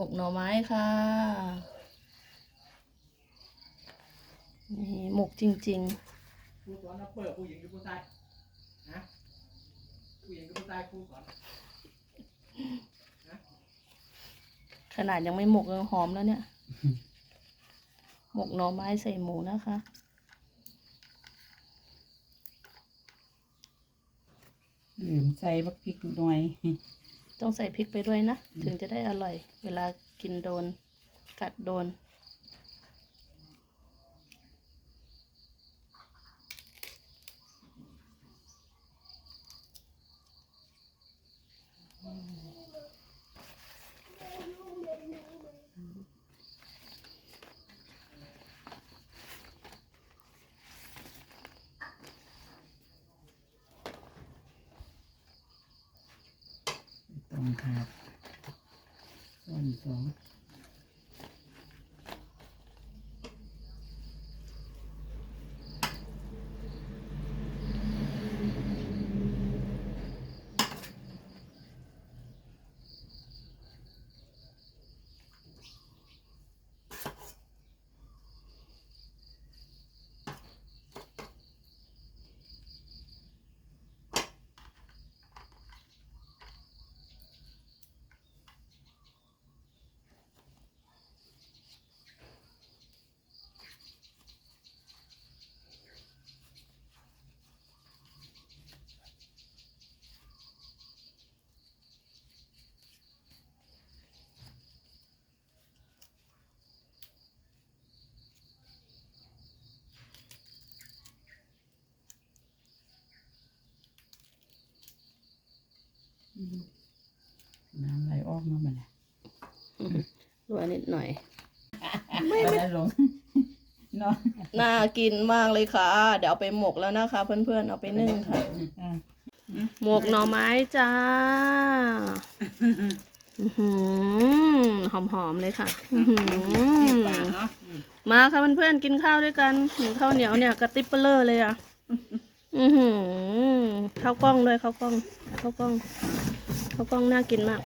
หมกหน่อไม้ค่ะ นี่หมกจริงครูสอนเอาเปิดผู้หญิงหรือผู้ชายฮะผู้หญิงหรือผู้ชายครูสอนๆขนาดยังไม่หมกยังหอมแล้วเนี่ย หมกหน่อไม้ใส่หมูนะคะลืมใส่บักพริกหน่อย ต้องใส่พริกไปด้วยนะ ถึงจะได้อร่อย เวลากินโดน กัดโดน องครับส่วนสอง น้ำไหลออกมาบัดนี้รัวนิดหน่อย ไม่ได้ลงเนาะน่ากินมากเลยค่ะ เดี๋ยวเอาไปหมกแล้วนะคะ เพื่อนๆเอาไปนึ่งค่ะอะหมกหน่อไม้จ้าอื้อหือหอมๆเลยค่ะอื้อหือปลาเนาะมาค่ะเพื่อนๆกินข้าวด้วยกันหนึ่งข้าวเหนียวเนี่ยกระติบเปลอเลยอะ อือหือ ข้าวกล้องด้วยข้าวกล้องข้าวกล้องข้าวกล้องน่ากินมาก